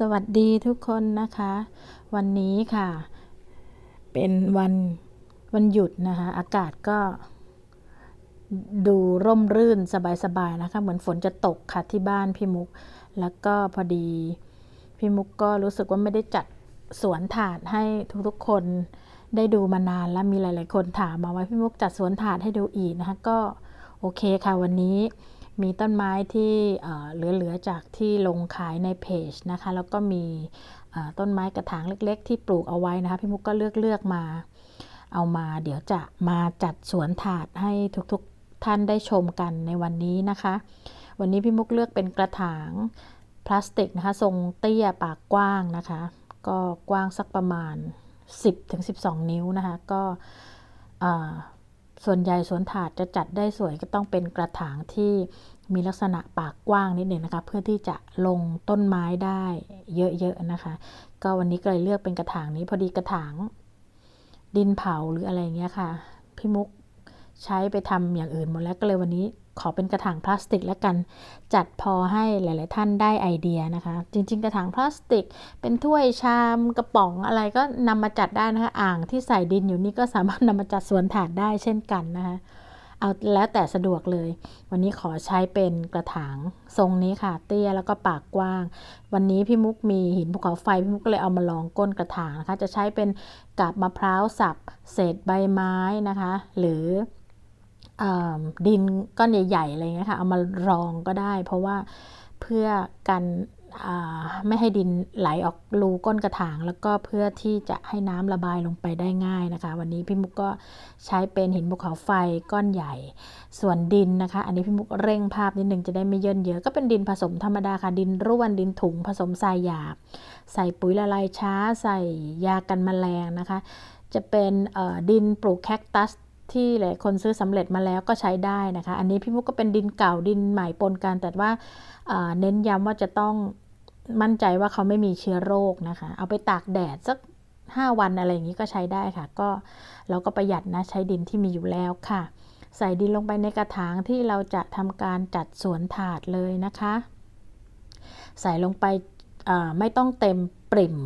สวัสดีทุกคนนะคะ วันนี้ค่ะ เป็นวันวันหยุดนะคะ อากาศก็ ดูร่มรื่นสบายๆนะคะ เหมือนฝนจะตกค่ะที่บ้านพี่มุก แล้วก็พอดีพี่มุกก็รู้สึกว่าไม่ได้จัดสวนถาดให้ทุกๆคนได้ดูมานานแล้วมีหลายๆคนถามมาว่าพี่มุกจัดสวนถาดให้ดูอีกนะคะ ก็โอเคค่ะวันนี้ มีต้นไม้ที่เหลือๆจากที่ลงขายในเพจนะคะ แล้วก็มีต้นไม้กระถางเล็ก ๆ ที่ปลูกเอาไว้นะคะพี่มุกก็เลือกเลือกมา เอามาเดี๋ยวจะมาจัดสวนถาดให้ทุกๆท่านได้ชมกันในวันนี้นะคะ วันนี้พี่มุกเลือกเป็นกระถางพลาสติกนะคะ ทรงเตี้ยปากกว้างนะคะ ก็กว้างสักประมาณ 10-12 นิ้วนะคะ ก็ ส่วนใหญ่สวนถาดจะจัดได้สวยก็ต้องเป็นกระถางที่มีลักษณะปากกว้างนิดหนึ่งนะคะ เพื่อที่จะลงต้นไม้ได้เยอะๆนะคะ ก็วันนี้ก็เลยเลือกเป็นกระถางนี้พอดีกระถาง ดินเผาหรืออะไรเงี้ยค่ะพี่มุกใช้ไปทำอย่างอื่นหมดแล้วก็เลยวันนี้ ขอเป็นกระถางพลาสติกแล้วกัน จัดพอให้หลาย ๆ ท่านได้ไอเดียนะคะ จริง ๆ กระถางพลาสติก เป็นถ้วยชามกระป๋องอะไรก็นำมาจัดได้นะคะ อ่างที่ใส่ดินอยู่นี่ก็สามารถนำมาจัดสวนถาดได้เช่นกันนะคะเอาแล้วแต่สะดวกเลย วันนี้ขอใช้เป็นกระถางทรงนี้ค่ะ เตี้ยแล้วก็ปากกว้าง วันนี้พี่มุกมีหินภูเขาไฟพี่มุกก็เลยเอามาลองก้นกระถางนะคะ จะใช้เป็นกาบมะพร้าวสับ เศษใบไม้นะคะ หรือ ดินก้อนใหญ่ๆอะไรเงี้ยค่ะเอามารองก็ได้ เพราะว่าเพื่อกันไม่ให้ดินไหลออกรูก้นกระถาง แล้วก็เพื่อที่จะให้น้ำระบายลงไปได้ง่ายนะคะ วันนี้พี่มุกก็ใช้เป็นหินภูเขาไฟก้อนใหญ่ ส่วนดินนะคะ อันนี้พี่มุกเร่งภาพนิดนึงจะได้ไม่เยินเยอะก็เป็นดินผสมธรรมดาค่ะดินร่วนดินถุงผสมทรายหยาบ ใส่ปุ๋ยละลายช้า ใส่ยากันแมลงนะคะ จะเป็นดินปลูกแคคตัส ที่หลายคนซื้อสำเร็จมาแล้วก็ใช้ได้นะคะ อันนี้พี่มุกก็เป็นดินเก่าดินใหม่ปนกันแต่ว่าเน้นย้ำว่าจะต้องมั่นใจว่าเขาไม่มีเชื้อโรคนะคะ เอาไปตากแดดสัก 5 วันอะไรอย่างนี้ก็ใช้ได้ค่ะ ก็เราก็ประหยัดนะใช้ดินที่มีอยู่แล้วค่ะ ใส่ดินลงไปในกระถางที่เราจะทำการจัดสวนถาดเลยนะคะ ใส่ลงไปไม่ต้องเต็มปริ่ม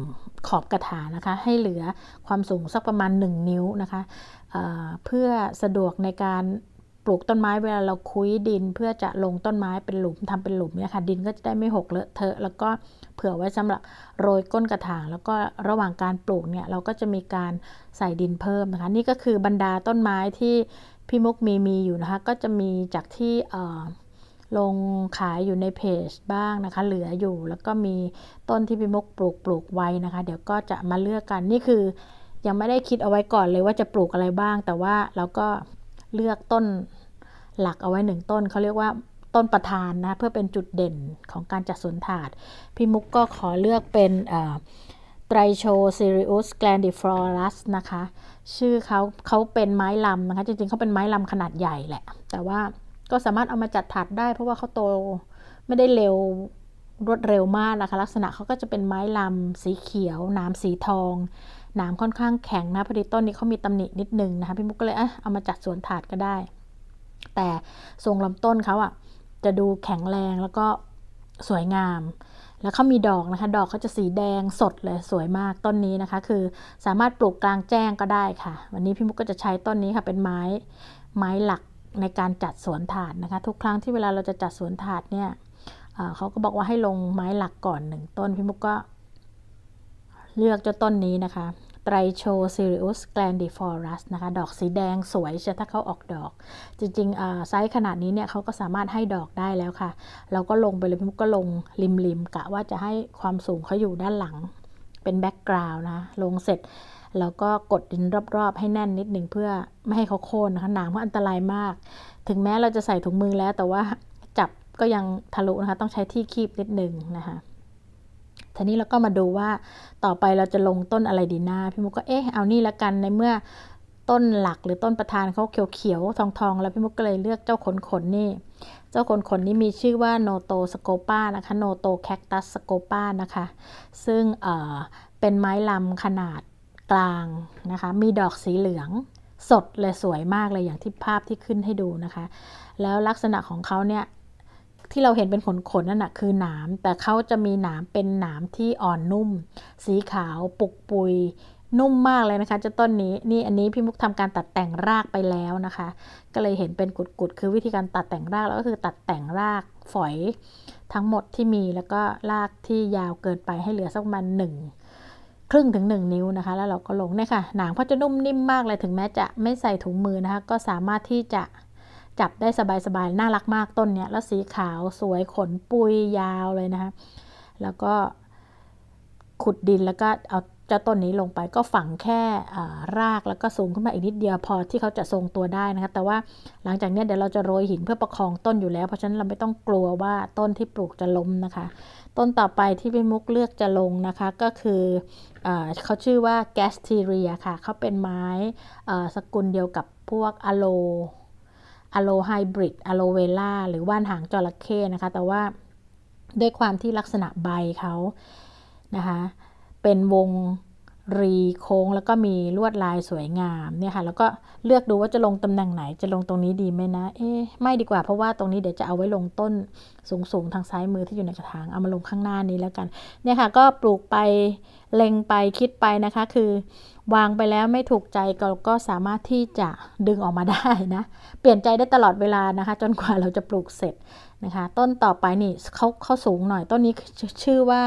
ขอบกระถางนะคะ ให้เหลือความสูงสักประมาณ 1 นิ้วนะคะ เพื่อสะดวกในการปลูกต้นไม้เวลาเราคุยดิน เพื่อจะลงต้นไม้เป็นหลุมทำเป็นหลุมเนี่ยค่ะดินก็จะได้ไม่หกเลอะเทอะ แล้วก็เผื่อไว้สำหรับโรยก้นกระถาง แล้วก็ระหว่างการปลูกเนี่ยเราก็จะมีการใส่ดินเพิ่มนะคะนี่ก็คือบรรดาต้นไม้ที่พี่มุกมีมีอยู่นะคะก็จะมีจากที่ลงขายอยู่ในเพจบ้างนะคะ เหลืออยู่แล้วก็มีต้นที่พี่มุกปลูกปลูกไว้นะคะ เดี๋ยวก็จะมาเลือกกันนี่คือ ยังไม่ได้คิดเอาไว้ก่อนเลยว่าจะปลูกอะไรบ้าง แต่ว่าเราก็เลือกต้นหลักเอาไว้หนึ่งต้นเขาเรียกว่าต้นประธานนะเพื่อเป็นจุดเด่นของการจัดสวนถาด พี่มุกก็ขอเลือกเป็นไตรโชซิริอุสแกลนดิฟลอรัสนะคะ ชื่อเขาเขาเป็นไม้ลำนะคะ จริงๆเขาเป็นไม้ลำขนาดใหญ่แหละ แต่ว่าก็สามารถเอามาจัดถาดได้ เพราะว่าเขาโตไม่ได้เร็วรวดเร็วมากนะคะ ลักษณะเขาก็จะเป็นไม้ลำสีเขียวน้ำสีทอง หนามค่อนข้างแข็งนะพอดีต้นนี้เขามีตำหนินิดนึงนะคะพี่มุกก็เลยเอเอามาจัดสวนถาดก็ได้ แต่ทรงลำต้นเขาอะ่ะจะดูแข็งแรงแล้วก็สวยงาม แล้วเขามีดอกนะคะ ดอกเขาจะสีแดงสดเลยสวยมากต้นนี้นะคะ คือสามารถปลูกกลางแจ้งก็ได้ค่ะ วันนี้พี่มุกก็จะใช้ต้นนี้ค่ะเป็นไม้ไม้หลักในการจัดสวนถาดนะคะ ทุกครั้งที่เวลาเราจะจัดสวนถาดเนี่ยเขาก็บอกว่าให้ลงไม้หลักก่อนหนึ่งต้นพี่มุกก็ เลือกเจ้าต้นนี้นะคะไตรโชซิริอุสแกลนดิฟอรัสนะคะ ดอกสีแดงสวยเชียถ้าเขาออกดอก จริงๆไซส์ขนาดนี้เนี่ยเขาก็สามารถให้ดอกได้แล้วค่ะ เราก็ลงไปเลยพี่มุกก็ลงริมๆกะว่าจะให้ความสูงเขาอยู่ด้านหลัง เป็นแบ็กกราวน์นะ ลงเสร็จแล้วก็กดดินรอบๆ ให้แน่นนิดหนึ่งเพื่อไม่ให้เขาโค่นนะคะหนามเพราะอันตรายมาก ถึงแม้เราจะใส่ถุงมือแล้วแต่ว่าจับก็ยังทะลุนะคะ ต้องใช้ที่คีบนิดหนึ่งนะคะ ทีนี้เราก็มาดูว่าต่อไปเราจะลงต้นอะไรดีนาพี่มุกก็เอ๊ะเอานี่ละกันในเมื่อต้นหลักหรือต้นประธานเขาเขียวๆทองๆ แล้วพี่มุกก็เลยเลือกเจ้าขนขนนี่ เจ้าขนขนนี้มีชื่อว่าโนโตสโคปานะคะโนโตแคคตัสสโคปานะคะ ซึ่งเอ่อเป็นไม้ลำขนาดกลางนะคะ มีดอกสีเหลืองสดเลยสวยมากเลยอย่างที่ภาพที่ขึ้นให้ดูนะคะ แล้วลักษณะของเขาเนี่ย ที่เราเห็นเป็นขนๆนั่นนะคือหนาม แต่เขาจะมีหนามเป็นหนามที่อ่อนนุ่ม สีขาวปุกปุย นุ่มมากเลยนะคะเจ้าต้นนี้นี่อันนี้พี่มุกทำการตัดแต่งรากไปแล้วนะคะ ก็เลยเห็นเป็นกุดๆคือวิธีการตัดแต่งรากแล้วก็คือตัดแต่งรากฝอยทั้งหมดที่มีแล้วก็รากที่ยาวเกินไปให้เหลือสักประมาณหนึ่งครึ่งถึง 1 นิ้วนะคะ แล้วเราก็ลงเนี่ยค่ะ หนังเขาจะนุ่มนิ่มมากเลยถึงแม้จะไม่ใส่ถุงมือนะคะ ก็สามารถที่จะ จับได้สบายๆ น่ารักมากต้นเนี้ย แล้วสีขาวสวยขนปุยยาวเลยนะคะ แล้วก็ขุดดินแล้วก็เอาเจ้าต้นนี้ลงไปก็ฝังแค่รากแล้วก็สูงขึ้นมาอีกนิดเดียวพอที่เขาจะทรงตัวได้นะคะ แต่ว่าหลังจากนี้เดี๋ยวเราจะโรยหินเพื่อประคองต้นอยู่แล้ว เพราะฉะนั้นเราไม่ต้องกลัวว่าต้นที่ปลูกจะล้มนะคะ ต้นต่อไปที่พี่มุกเลือกจะลงนะคะก็คืออเขาชื่อว่าแกสทีเรียค่ะเขาเป็นไม้สกุลเดียวกับพวกอะโล อะโลไฮบริดอะโลเวล่าหรือว่านหางจระเข้นะคะ แต่ว่าด้วยความที่ลักษณะใบเขานะคะ เป็นวง รีโค้งแล้วก็มีลวดลายสวยงามเนี่ยค่ะ แล้วก็เลือกดูว่าจะลงตำแหน่งไหนจะลงตรงนี้ดีไหมนะ เอ๊ไม่ดีกว่าเพราะว่าตรงนี้เดี๋ยวจะเอาไว้ลงต้นสูงๆ ทางซ้ายมือที่อยู่ในกระถางเอามาลงข้างหน้านี้แล้วกัน เนี่ยค่ะ ก็ปลูกไปเล็งไปคิดไปนะคะ คือ วางไปแล้วไม่ถูกใจก็ก็สามารถที่จะดึงออกมาได้นะ เปลี่ยนใจได้ตลอดเวลานะคะ จนกว่าเราจะปลูกเสร็จนะคะ ต้นต่อไปนี่เขาเขาสูงหน่อยต้นนี้ชื่อว่า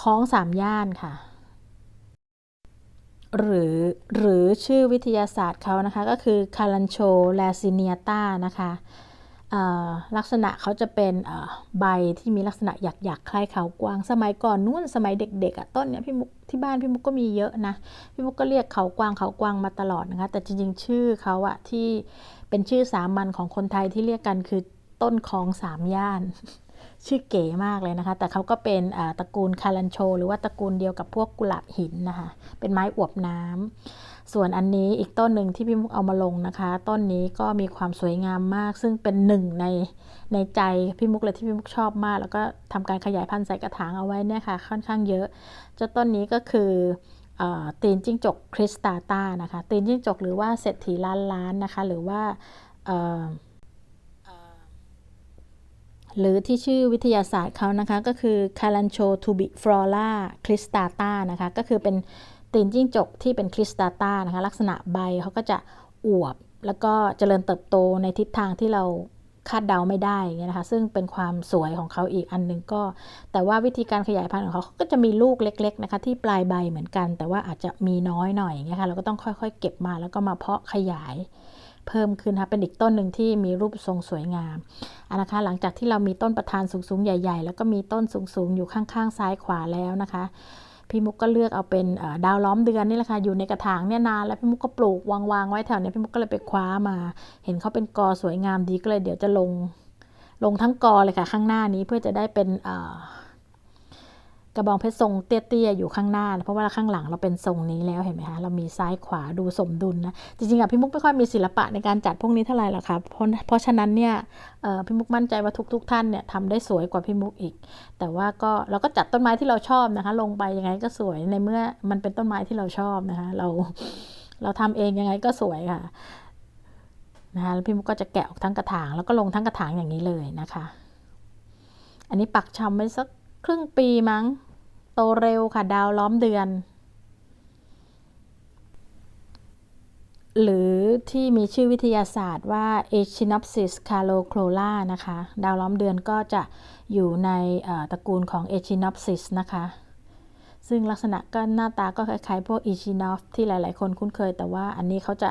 คล้องสามย่านค่ะ หรือหรือชื่อวิทยาศาสตร์เขานะคะ ก็คือคารันโชแลซิเนียตานะคะลักษณะเขาจะเป็นใบที่มีลักษณะหยักๆคล้ายเขากวาง สมัยก่อนนู้นสมัยเด็กๆอะต้นเนี้ยพี่มุกที่บ้านพี่มุกก็มีเยอะนะ พี่มุกก็เรียกเขากวางเขากวางมาตลอดนะคะ แต่จริงๆ ชื่อเขาอะที่เป็นชื่อสามัญของคนไทยที่เรียกกันคือต้นคลองสามย่าน ชื่อเก๋มากเลยนะคะ แต่เขาก็เป็นตระกูลคารันโช หรือว่าตระกูลเดียวกับพวกกุหลาบหินนะคะ เป็นไม้อวบน้ำส่วนอันนี้อีกต้นหนึ่งที่พี่มุกเอามาลงนะคะ ต้นนี้ก็มีความสวยงามมาก ซึ่งเป็นหนึ่งในในใจพี่มุกเลยที่พี่มุกชอบมาก แล้วก็ทำการขยายพันธุ์ใส่กระถางเอาไว้เนี่ยค่ะ ค่อนข้างเยอะเจ้าต้นนี้ก็คือตีนจิ้งจกคริสตาตานะคะ ตีนจิ้งจกหรือว่าเศรษฐีล้านล้านนะคะ หรือว่า หรือที่ชื่อวิทยาศาสตร์เขานะคะ ก็คือ Calancho tubiflora cristata นะคะ ก็คือเป็นตีนจิ้งจกที่เป็นคริสตาตานะคะ ลักษณะใบเขาก็จะอวบ แล้วก็เจริญเติบโตในทิศทางที่เราคาดเดาไม่ได้เงี้ยนะคะ ซึ่งเป็นความสวยของเขาอีกอันหนึ่งก็ แต่ว่าวิธีการขยายพันธุ์ของเขาก็จะมีลูกเล็ก ๆ นะคะ ที่ปลายใบเหมือนกัน แต่ว่าอาจจะมีน้อยหน่อยอย่างเงี้ยค่ะเราก็ต้องค่อยๆ เก็บมาแล้วก็มาเพาะขยาย เพิ่มขึ้นนะคะเป็นอีกต้นหนึ่งที่มีรูปทรงสวยงามอันนะคะหลังจากที่เรามีต้นประธานสูงๆใหญ่ ๆ แล้วก็มีต้นสูงๆอยู่ข้างๆซ้ายขวาแล้วนะคะพี่มุกก็เลือกเอาเป็นดาวล้อมเดือนนี่แหละค่ะอยู่ในกระถางเนี่ยนานแล้วพี่มุกก็ปลูกวางๆไว้แถวนี้พี่มุกก็เลยไปคว้ามา เห็นเขาเป็นกอสวยงามดีก็เลยเดี๋ยวจะลงลงทั้งกอเลยค่ะข้างหน้านี้เพื่อจะได้เป็น กระบองเพชรทรงเตี้ยๆอยู่ข้างหน้า เพราะว่าข้างหลังเราเป็นทรงนี้แล้วเห็นไหมคะเรามีซ้ายขวาดูสมดุลนะจริงๆอะพี่มุกไม่ค่อยมีศิลปะในการจัดพวกนี้เท่าไหร่หรอกค่ะเพราะเพราะฉะนั้นเนี่ยพี่มุกมั่นใจว่าทุกๆท่านเนี่ยทำได้สวยกว่าพี่มุกอีก แต่ว่าก็เราก็จัดต้นไม้ที่เราชอบนะคะ ลงไปยังไงก็สวยในเมื่อมันเป็นต้นไม้ที่เราชอบนะคะเราเราทำเองยังไงก็สวยค่ะนะคะแล้วพี่มุกก็จะแกะออกทั้งกระถาง แล้วก็ลงทั้งกระถางอย่างนี้เลยนะคะ อันนี้ปักชำไปสักครึ่งปีมั้ง โตเร็วค่ะดาวล้อมเดือน หรือที่มีชื่อวิทยาศาสตร์ว่า Echinopsis calocrola นะคะ ดาวล้อมเดือนก็จะอยู่ในตระกูลของ Echinopsis นะคะ ซึ่งลักษณะก็หน้าตาก็คล้ายๆ พวก e c h i n o p ที่หลายๆ คนคุ้นเคย แต่ว่าอันนี้เขาจะ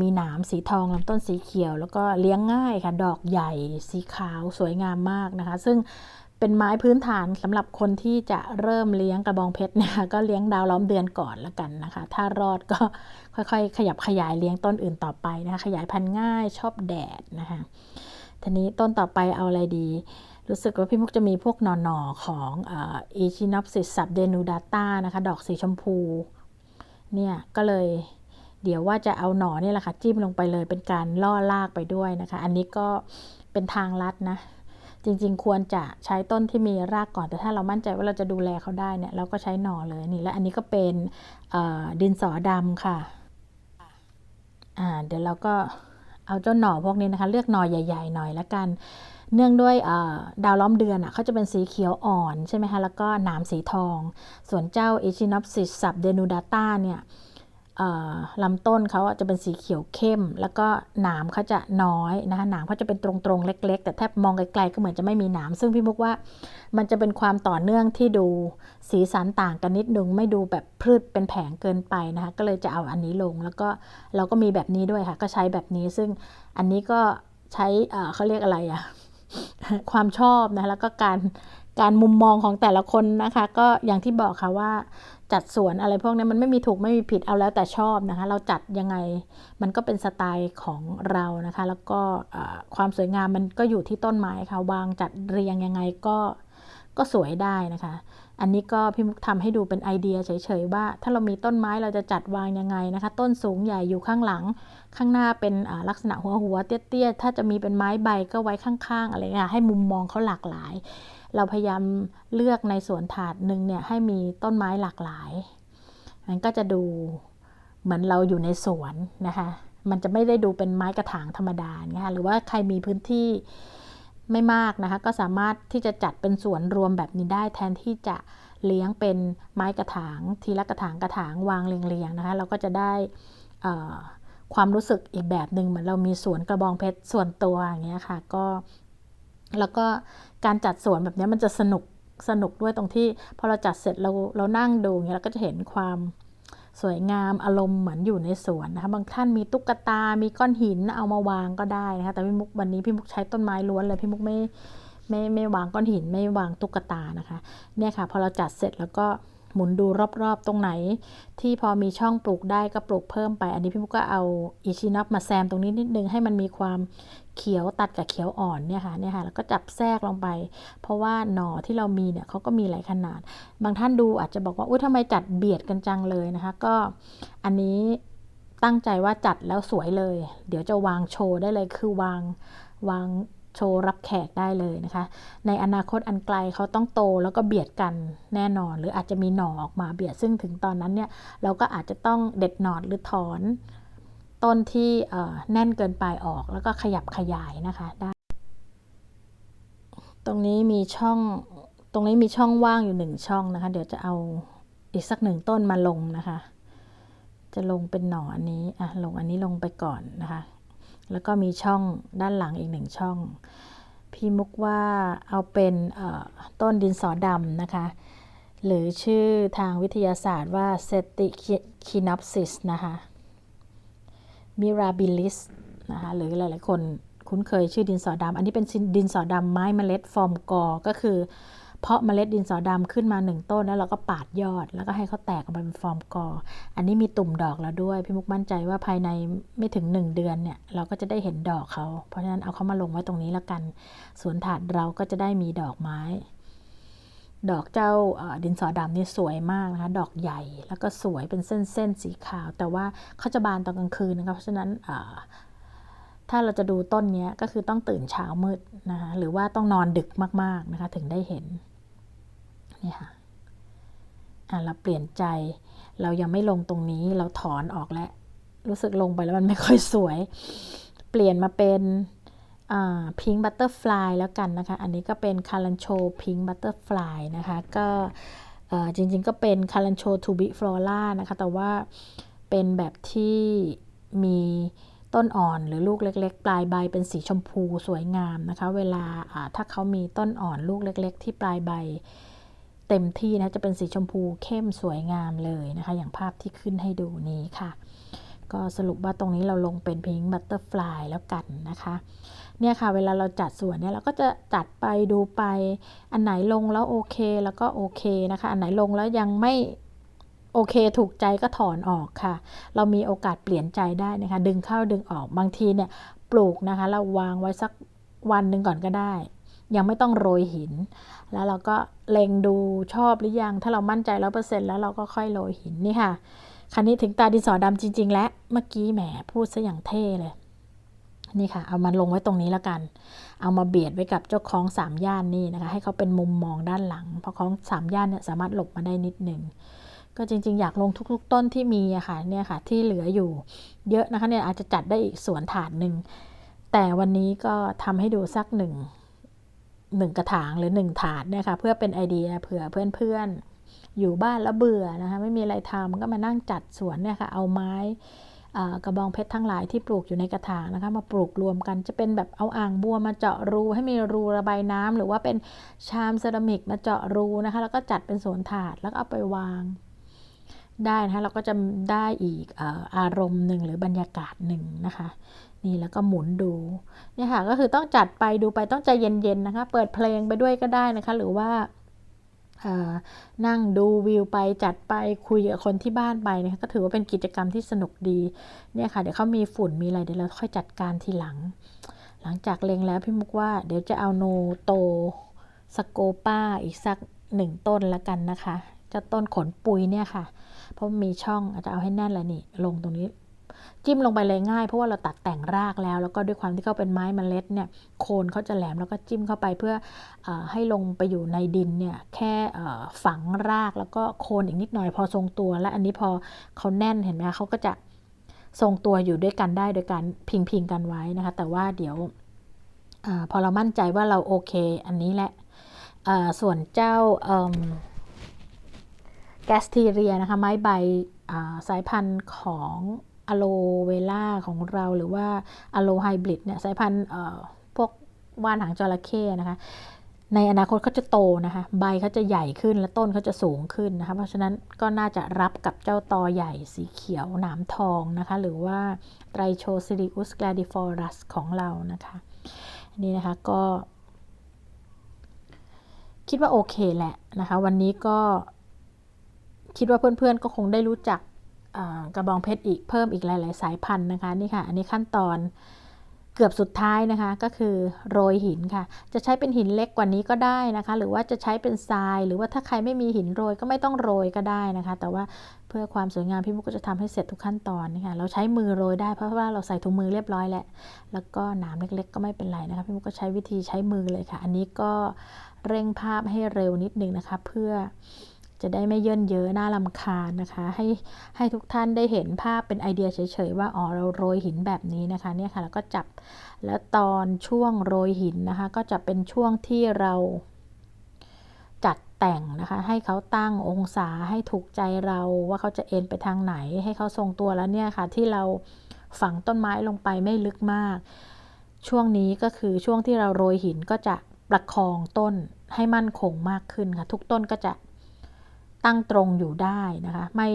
มีหนามสีทองลำต้นสีเขียว แล้วก็เลี้ยงง่ายค่ะ ดอกใหญ่สีขาวสวยงามมากนะคะ ซึ่ง เป็นไม้พื้นฐานสำหรับคนที่จะเริ่มเลี้ยงกระบองเพชรเนี่ยก็เลี้ยงดาวล้อมเดือนก่อนละกันนะคะ ถ้ารอดก็ค่อยๆ ขยับขยายเลี้ยงต้นอื่นต่อไปนะคะขยายพันธุ์ง่ายชอบแดดนะคะทีนี้ต้นต่อไปเอาอะไรดี รู้สึกว่าพี่มุกจะมีพวกหน่อๆของเอชินอปซิสซับเดนูดาต้านะคะดอกสีชมพูเนี่ยก็เลยเดี๋ยวว่าจะเอาหน่อนี่แหละค่ะจิ้มลงไปเลยเป็นการล่อลากไปด้วยนะคะ อันนี้ก็เป็นทางลัดนะ จริง ๆ ควรจะใช้ต้นที่มีรากก่อน แต่ถ้าเรามั่นใจว่าเราจะดูแลเขาได้เนี่ยเราก็ใช้หน่อเลยนี่และอันนี้ก็เป็นดินสอดำค่ะเดี๋ยวเราก็เอาเจ้าหน่อพวกนี้นะคะ เลือกหน่อใหญ่ ๆ หน่อยละกัน เนื่องด้วยดาวล้อมเดือนอะเขาจะเป็นสีเขียวอ่อนใช่ไหมคะแล้วก็หนามสีทอง ส่วนเจ้า Echinopsis subdenudata เนี่ย ลำต้นเขาจะเป็นสีเขียวเข้ม แล้วก็หนามเขาจะน้อยนะคะหนามเขาจะเป็นตรงๆเล็ก ๆ แต่แทบมองไกลๆก็เหมือนจะไม่มีหนาม ซึ่งพี่มุกว่ามันจะเป็นความต่อเนื่องที่ดูสีสันต่างกันนิดนึงไม่ดูแบบพืชเป็นแผงเกินไปนะคะก็เลยจะเอาอันนี้ลง แล้วก็เราก็มีแบบนี้ด้วยค่ะ ก็ใช้แบบนี้ซึ่งอันนี้ก็ใช้เอ่อเขาเรียกอะไรอะความชอบนะแล้วก็การการมุมมองของแต่ละคนนะคะ ก็อย่างที่บอกค่ะว่า จัดสวนอะไรพวกนี้มันไม่มีถูกไม่มีผิดเอาแล้วแต่ชอบนะคะ เราจัดยังไงมันก็เป็นสไตล์ของเรานะคะ แล้วก็ความสวยงามมันก็อยู่ที่ต้นไม้ค่ะวางจัดเรียงยังไงก็ก็สวยได้นะคะ อันนี้ก็พี่มุกทำให้ดูเป็นไอเดียเฉยๆว่า ถ้าเรามีต้นไม้เราจะจัดวางยังไงนะคะ ต้นสูงใหญ่อยู่ข้างหลัง ข้างหน้าเป็นลักษณะหัวหัวๆเตี้ยๆถ้าจะมีเป็นไม้ใบก็ไว้ข้างๆอะไรเงี้ยให้มุมมองเขาหลากหลาย เราพยายามเลือกในสวนถาดหนึ่งเนี่ยให้มีต้นไม้หลากหลาย มันก็จะดูเหมือนเราอยู่ในสวนนะคะ มันจะไม่ได้ดูเป็นไม้กระถางธรรมดานะคะหรือว่าใครมีพื้นที่ไม่มากนะคะ ก็สามารถที่จะจัดเป็นสวนรวมแบบนี้ได้แทนที่จะเลี้ยงเป็นไม้กระถาง ทีละกระถางกระถางวางเรียงๆนะคะ เราก็จะได้ความรู้สึกอีกแบบหนึ่งเหมือนเรามีสวนกระบองเพชรส่วนตัวอย่างเงี้ยค่ะ ก็ แล้วก็การจัดสวนแบบนี้มันจะสนุกสนุกด้วยตรงที่พอเราจัดเสร็จเราเรานั่งดูอย่างเงี้ยเราก็จะเห็นความสวยงามอารมณ์เหมือนอยู่ในสวนนะคะบางท่านมีตุ๊กตา มีก้อนหินเอามาวางก็ได้นะคะแต่พี่มุกวันนี้พี่มุกใช้ต้นไม้ล้วนเลยพี่มุกไม่ไม่ไม่วางก้อนหินไม่วางตุ๊กตานะคะเนี่ยค่ะพอเราจัดเสร็จแล้วก็ หมุนดูรอบๆ ตรงไหน ที่พอมีช่องปลูกได้ก็ปลูกเพิ่มไป อันนี้พี่มุกก็เอาอิชินับมาแซมตรงนี้นิดนึงให้มันมีความเขียวตัดกับเขียวอ่อนเนี่ยค่ะเนี่ยค่ะแล้วก็จับแทรกลงไป เพราะว่าหน่อที่เรามีเนี่ยเขาก็มีหลายขนาด บางท่านดูอาจจะบอกว่าอุ้ยทำไมจัดเบียดกันจังเลยนะคะ ก็อันนี้ตั้งใจว่าจัดแล้วสวยเลย เดี๋ยวจะวางโชว์ได้เลยคือวางวาง โชว์รับแขกได้เลยนะคะ ในอนาคตอันไกลเขาต้องโตแล้วก็เบียดกันแน่นอน หรืออาจจะมีหน่อออกมาเบียดซึ่งถึงตอนนั้นเนี่ยเราก็อาจจะต้องเด็ดหนอดหรือถอน ต้นที่แน่นเกินไปออกแล้วก็ขยับขยายนะคะได้ ตรงนี้มีช่องตรงนี้มีช่องว่างอยู่หนึ่งช่องนะคะ เดี๋ยวจะเอาอีกสักหนึ่งต้นมาลงนะคะ จะลงเป็นหน่ออันนี้อะลงอันนี้ลงไปก่อนนะคะ แล้วก็มีช่องด้านหลังอีกหนึ่งช่อง พี่มุกว่าเอาเป็นต้นดินสอดำนะคะ หรือชื่อทางวิทยาศาสตร์ว่า s e t i c h i n o p s i s นะคะ mirabilis นะคะหรือหลาย ๆ คนคุ้นเคยชื่อดินสอดำอันนี้เป็นดินสอดำไม้เมล็ดฟอร์มกอ ก็คือ เพาะเมล็ดดินสอดำขึ้นมาหนึ่งต้นแล้วเราก็ปาดยอด แล้วก็ให้เขาแตกออกมาเป็นฟอร์มกอ อันนี้มีตุ่มดอกแล้วด้วย พี่มุกมั่นใจว่าภายในไม่ถึง 1 เดือนเนี่ยเราก็จะได้เห็นดอกเขา เพราะฉะนั้นเอาเขามาลงไว้ตรงนี้แล้วกันสวนถาดเราก็จะได้มีดอกไม้ ดอกเจ้าดินสอดำนี่สวยมากนะคะ ดอกใหญ่แล้วก็สวยเป็นเส้นๆสีขาว แต่ว่าเขาจะบานตอนกลางคืนนะคะเพราะฉะนั้น ถ้าเราจะดูต้นนี้ก็คือต้องตื่นเช้ามืดนะคะหรือว่าต้องนอนดึกมากๆนะคะถึงได้เห็นนี่ค่ะอะเราเปลี่ยนใจ เรายังไม่ลงตรงนี้เราถอนออกแล้ว รู้สึกลงไปแล้วมันไม่ค่อยสวย เปลี่ยนมาเป็นพิงค์บัตเตอร์ฟลายแล้วกันนะคะ อันนี้ก็เป็นคารันโชพิงค์บัตเตอร์ฟลายนะคะ ก็จริงๆก็เป็นคารันโชทูบิฟลอร่านะคะ แต่ว่าเป็นแบบที่มี ต้นอ่อนหรือลูกเล็ก ๆ ปลายใบเป็นสีชมพูสวยงามนะคะ เวลาถ้าเขามีต้นอ่อนลูกเล็ก ๆ ที่ปลายใบ เต็มที่นะจะเป็นสีชมพูเข้มสวยงามเลยนะคะ อย่างภาพที่ขึ้นให้ดูนี้ค่ะ ก็สรุปว่าตรงนี้เราลงเป็นพิงค์บัตเตอร์ฟลายแล้วกันนะคะเนี่ยค่ะเวลาเราจัดสวนเนี่ยเราก็จะจัดไปดูไปอันไหนลงแล้วโอเคแล้วก็โอเคนะคะ อันไหนลงแล้วยังไม่ โอเคถูกใจก็ถอนออกค่ะ เรามีโอกาสเปลี่ยนใจได้นะคะ ดึงเข้าดึงออกบางทีเนี่ยปลูกนะคะ เราวางไว้สักวันหนึ่งก่อนก็ได้ ยังไม่ต้องโรยหิน แล้วเราก็เล็งดูชอบหรือยัง ถ้าเรามั่นใจร้อเปอร์เซ็นต์แล้วเราก็ค่อยโรยหินนี่ค่ะคันนี้ถึงตาดินสอดำจริง ๆ แล้วเมื่อกี้แหมพูดซะอย่างเท่เลยนี่ค่ะ เอามาลงไว้ตรงนี้แล้วกัน เอามาเบียดไว้กับเจ้าของสามย่านนี่นะคะ ให้เขาเป็นมุมมองด้านหลัง เพราะของสามย่านเนี่ยสามารถหลบมาได้นิดหนึ่ง ก็จริง ๆ อยากลงทุกๆ ต้นที่มีอะค่ะเนี่ยค่ะที่เหลืออยู่เยอะนะคะเนี่ยอาจจะจัดได้อีกสวนถาดหนึ่งแต่วันนี้ก็ทำให้ดูสักหนึ่งหนึ่งกระถางหรือหนึ่งถาดเนี่ยค่ะเพื่อเป็นไอเดียเผื่อเพื่อนๆอยู่บ้านแล้วเบื่อนะคะไม่มีอะไรทำก็มานั่งจัดสวนเนี่ยค่ะเอาไม้กระบองเพชรทั้งหลายที่ปลูกอยู่ในกระถางนะคะมาปลูกรวมกันจะเป็นแบบเอาอ่างบัวมาเจาะรูให้มีรูระบายน้ำหรือว่าเป็นชามเซรามิกมาเจาะรูนะคะแล้วก็จัดเป็นสวนถาดแล้วก็เอาไปวาง ได้นะคะเราก็จะได้อีกอารมณ์หนึ่งหรือบรรยากาศหนึ่งนะคะ นี่แล้วก็หมุนดูเนี่ยค่ะก็คือต้องจัดไปดูไปต้องใจเย็นๆนะคะ เปิดเพลงไปด้วยก็ได้นะคะ หรือว่านั่งดูวิวไปจัดไปคุยกับคนที่บ้านไปนะคะก็ถือว่าเป็นกิจกรรมที่สนุกดีเนี่ยค่ะเดี๋ยวเขามีฝุ่นมีอะไรเดี๋ยวเราค่อยจัดการทีหลัง หลังจากเลงแล้วพี่มุกว่าเดี๋ยวจะเอาโนโตสโกป้าอีกสักหนึ่งต้นละกันนะคะจะต้นขนปุยเนี่ยค่ะ เพราะมีช่องอาจจะเอาให้แน่นเลยนี่ ลงตรงนี้ จิ้มลงไปเลยง่าย เพราะว่าเราตัดแต่งรากแล้ว แล้วก็ด้วยความที่เขาเป็นไม้มเมล็ดเนี่ยโคนเขาจะแหลมแล้วก็จิ้มเข้าไปเพื่ออให้ลงไปอยู่ในดินเนี่ยแค่ฝังรากแล้วก็โคนอีกนิดหน่อยพอทรงตัว และอันนี้พอเขาแน่นเห็นไหมเขาก็จะทรงตัวอยู่ด้วยกันได้โดยการพิงพิงกันไว้นะคะ แต่ว่าเดี๋ยวอพอเรามั่นใจว่าเราโอเค อันนี้แหละส่วนเจ้า แกสทีเรียนะคะ ไม้ใบสายพันธุ์ของอะโลเวล่าของเราหรือว่าอะโลไฮบริดเนี่ยสายพันธุ์พวกว่านหางจระเข้นะคะ ในอนาคตเขาจะโตนะคะ ใบเขาจะใหญ่ขึ้นและต้นเขาจะสูงขึ้นนะคะ เพราะฉะนั้นก็น่าจะรับกับเจ้าตอใหญ่สีเขียวหนามทองนะคะ หรือว่าไตรโชซิลิอุสแกลดิฟอรัสของเรานะคะนี่นะคะก็ คิดว่าโอเคแหละนะคะ วันนี้ก็ คิดว่าเพื่อนๆก็คงได้รู้จักกระบองเพชรอีกเพิ่มอีกหลาย ๆ สายพันธุ์นะคะนี่ค่ะ อันนี้ขั้นตอนเกือบสุดท้ายนะคะก็คือโรยหินค่ะ จะใช้เป็นหินเล็กกว่านี้ก็ได้นะคะ หรือว่าจะใช้เป็นทราย หรือว่าถ้าใครไม่มีหินโรยก็ไม่ต้องโรยก็ได้นะคะ แต่ว่าเพื่อความสวยงามพี่มุกก็จะทำให้เสร็จทุกขั้นตอนนี่ค่ะเราใช้มือโรยได้เพราะว่าเราใส่ถุงมือเรียบร้อยแล้วแล้วก็หนามเล็ก ๆ ก็ไม่เป็นไรนะคะพี่มุกก็ใช้วิธีใช้มือเลยค่ะ อันนี้ก็เร่งภาพให้เร็วนิดนึงนะคะ เพื่อ จะได้ไม่เยินเยอะน่าลำคาญนะคะ ให้ให้ทุกท่านได้เห็นภาพเป็นไอเดียเฉยๆว่าอ๋อเราโรยหินแบบนี้นะคะเนี่ยค่ะแล้วก็จับแล้วตอนช่วงโรยหินนะคะ ก็จะเป็นช่วงที่เราจัดแต่งนะคะ ให้เขาตั้งองศาให้ถูกใจเราว่าเขาจะเอ็นไปทางไหน ให้เขาทรงตัวแล้วเนี่ยค่ะ ที่เราฝังต้นไม้ลงไปไม่ลึกมาก ช่วงนี้ก็คือช่วงที่เราโรยหินก็จะประคองต้นให้มั่นคงมากขึ้นค่ะ ทุกต้นก็จะ ตั้งตรงอยู่ได้นะคะ ไม่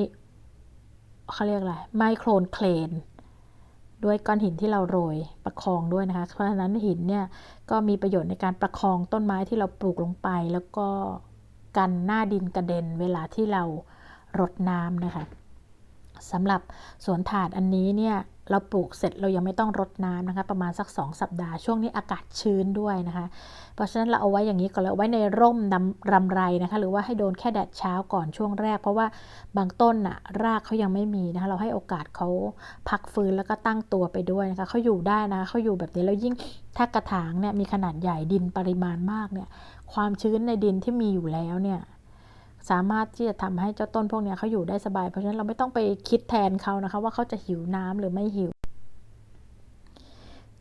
เขาเรียกอะไรไม่โคลนเคลน ด้วยก้อนหินที่เราโรยประคองด้วยนะคะ เพราะฉะนั้นหินเนี่ยก็มีประโยชน์ในการประคองต้นไม้ที่เราปลูกลงไป แล้วก็กันหน้าดินกระเด็นเวลาที่เรารดน้ำนะคะสำหรับสวนถาดอันนี้เนี่ย เราปลูกเสร็จเรายังไม่ต้องรดน้ำนะคะ ประมาณสัก 2 สัปดาห์ช่วงนี้อากาศชื้นด้วยนะคะ เพราะฉะนั้นเราเอาไว้อย่างนี้ก่อนแล้วไว้ในร่มดำรำไรนะคะ หรือว่าให้โดนแค่แดดเช้าก่อนช่วงแรก เพราะว่าบางต้นน่ะรากเขายังไม่มีนะคะ เราให้โอกาสเขาพักฟื้นแล้วก็ตั้งตัวไปด้วยนะคะเขาอยู่ได้นะะเขาอยู่แบบนี้แล้วยิ่งถ้ากระถางเนี่ยมีขนาดใหญ่ดินปริมาณมากเนี่ยความชื้นในดินที่มีอยู่แล้วเนี่ย สามารถที่จะทำให้เจ้าต้นพวกนี้เขาอยู่ได้สบาย เพราะฉะนั้นเราไม่ต้องไปคิดแทนเขานะคะ ว่าเขาจะหิวน้ำหรือไม่หิว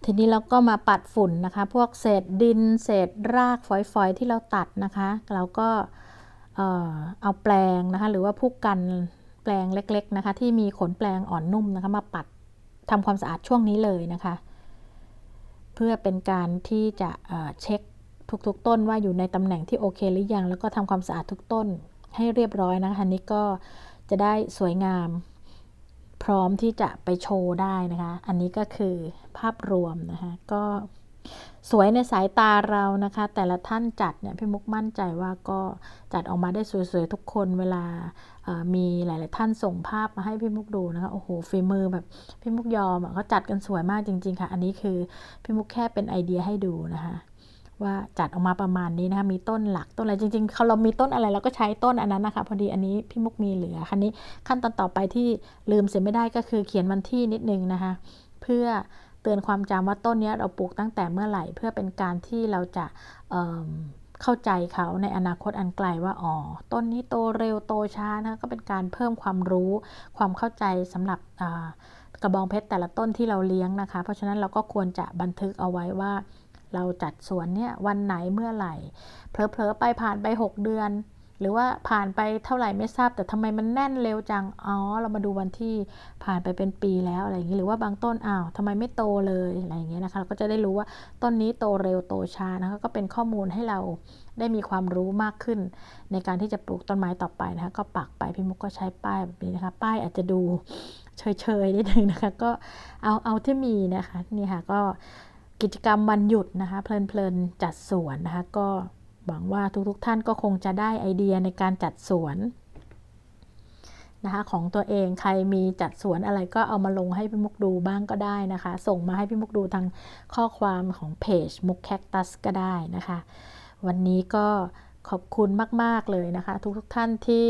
ทีนี้เราก็มาปัดฝุ่นนะคะ พวกเศษดิน เศษรากฝอยๆที่เราตัดนะคะ เราก็เอาแปลงนะคะ หรือว่าผู้กันแปลงเล็ก ๆนะคะ ที่มีขนแปลงอ่อนนุ่มนะคะ มาปัดทำความสะอาดช่วงนี้เลยนะคะ เพื่อเป็นการที่จะเช็คทุกๆ ต้นว่าอยู่ในตำแหน่งที่โอเคหรือยัง แล้วก็ทำความสะอาดทุกต้น ให้เรียบร้อยนะคะนี่ก็จะได้สวยงาม พร้อมที่จะไปโชว์ได้นะคะ อันนี้ก็คือภาพรวมนะคะก็สวยในสายตาเรานะคะ แต่ละท่านจัดเนี่ยพี่มุกมั่นใจว่าก็จัดออกมาได้สวยๆทุกคนเวลามีหลาย ๆ ท่านส่งภาพมาให้พี่มุกดูนะคะโอ้โหฝีมือแบบพี่มุกยอมเขาจัดกันสวยมากจริง ๆ ค่ะ อันนี้คือพี่มุกแค่เป็นไอเดียให้ดูนะคะ ว่าจัดออกมาประมาณนี้นะคะมีต้นหลักต้นอะไรจริงๆเขาเรามีต้นอะไรเราก็ใช้ต้นอันนั้นนะคะ พอดีอันนี้พี่มุกมีเหลือคันนี้ขั้นตอนต่อไปที่ลืมเสียไม่ได้ก็คือเขียนวันที่นิดนึงนะคะ เพื่อเตือนความจำว่าต้นนี้เราปลูกตั้งแต่เมื่อไหร่ เพื่อเป็นการที่เราจะเเข้าใจเขาในอนาคตอันไกลว่าอ๋อต้นนี้โตเร็วโตช้านะก็เป็นการเพิ่มความรู้ความเข้าใจสำหรับกระบองเพชรแต่ละต้นที่เราเลี้ยงนะคะ เพราะฉะนั้นเราก็ควรจะบันทึกเอาไว้ว่า เราจัดสวนเนี่ยวันไหนเมื่อไหร่เผลอๆไปผ่านไป 6 เดือน หรือว่าผ่านไปเท่าไหร่ไม่ทราบ แต่ทำไมมันแน่นเร็วจังอ๋อเรามาดูวันที่ผ่านไปเป็นปีแล้วอะไรอย่างนี้หรือว่าบางต้นอ้าวทำไมไม่โตเลยอะไรอย่างเงี้ยนะคะเราก็จะได้รู้ว่าต้นนี้โตเร็วโตช้านะคะก็เป็นข้อมูลให้เราได้มีความรู้มากขึ้น ในการที่จะปลูกต้นไม้ต่อไปนะคะก็ปักไปพี่มุกก็ใช้ป้ายแบบนี้นะคะ ป้ายอาจจะดูเฉยๆนิดนึงนะคะ ก็เอาเอาที่มีนะคะนี่ค่ะก็ กิจกรรมวันหยุดนะคะ เพลินๆจัดสวนนะคะ ก็หวังว่าทุกๆท่านก็คงจะได้ไอเดียในการจัดสวนนะคะของตัวเองใครมีจัดสวนอะไรก็เอามาลงให้พี่มุกดูบ้างก็ได้นะคะ ส่งมาให้พี่มุกดูทางข้อความของเพจมุกแคคตัสก็ได้นะคะ วันนี้ก็ขอบคุณมาก ๆ เลยนะคะ ทุกๆท่านที่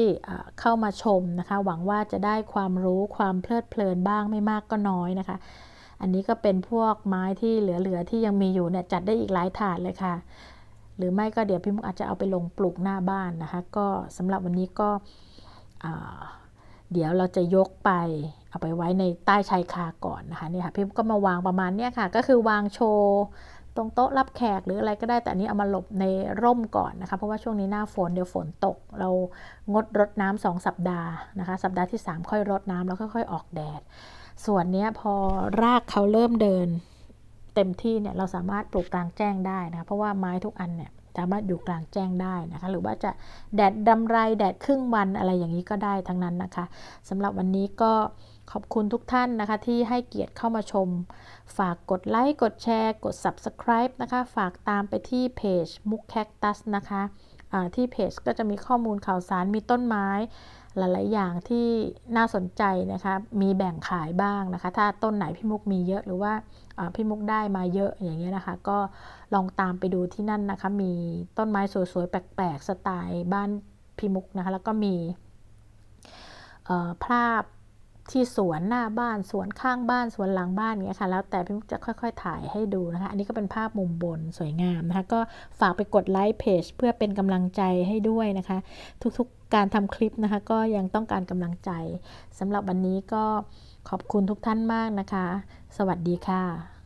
เข้ามาชมนะคะ หวังว่าจะได้ความรู้ความเพลิดเพลินบ้างไม่มากก็น้อยนะคะ อันนี้ก็เป็นพวกไม้ที่เหลือๆที่ยังมีอยู่เนี่ยจัดได้อีกหลายถาดเลยค่ะ หรือไม่ก็เดี๋ยวพี่มุกอาจจะเอาไปลงปลูกหน้าบ้านนะคะ ก็สำหรับวันนี้ก็เดี๋ยวเราจะยกไปเอาไปไว้ในใต้ชายคาก่อนนะคะนี่ค่ะพี่ก็มาวางประมาณเนี้ยค่ะ ก็คือวางโชว์ตรงโต๊ะรับแขกหรืออะไรก็ได้แต่อันนี้เอามาหลบในร่มก่อนนะคะ เพราะว่าช่วงนี้หน้าฝนเดี๋ยวฝนตก เรางดรดน้ำสองสัปดาห์นะคะ สัปดาห์ที่ 3 ค่อยรดน้ำแล้วค่อยๆออกแดด ส่วนนี้พอรากเขาเริ่มเดิน เต็มที่เนี่ยเราสามารถปลูกกลางแจ้งได้นะคะเพราะว่าไม้ทุกอันเนี่ยสามารถอยู่กลางแจ้งได้นะคะ หรือว่าจะแดดดำไรแดดครึ่งวันอะไรอย่างนี้ก็ได้ทั้งนั้นนะคะสำหรับวันนี้ก็ขอบคุณทุกท่านนะคะ ที่ให้เกียรติเข้ามาชม ฝากกดไลค์ กดแชร์ กด Subscribe นะคะ ฝากตามไปที่เพจมุกแคคตัสนะคะที่เพจก็จะมีข้อมูลข่าวสารมีต้นไม้ หลาย ๆ อย่างที่น่าสนใจนะคะมีแบ่งขายบ้างนะคะ ถ้าต้นไหนพี่มุกมีเยอะหรือว่าพี่มุกได้มาเยอะอย่างเงี้ยนะคะ ก็ลองตามไปดูที่นั่นนะคะ มีต้นไม้สวย ๆ แปลก ๆ สไตล์บ้านพี่มุกนะคะ แล้วก็มีภาพ ที่สวนหน้าบ้านสวนข้างบ้านสวนหลังบ้านเงี้ยค่ะ แล้วแต่พี่มุกจะค่อยๆ ถ่ายให้ดูนะคะ อันนี้ก็เป็นภาพมุมบนสวยงามนะคะ ก็ฝากไปกดไลค์เพจเพื่อเป็นกำลังใจให้ด้วยนะคะ ทุกๆการทำคลิปนะคะ ก็ยังต้องการกำลังใจสำหรับวันนี้ก็ขอบคุณทุกท่านมากนะคะ สวัสดีค่ะ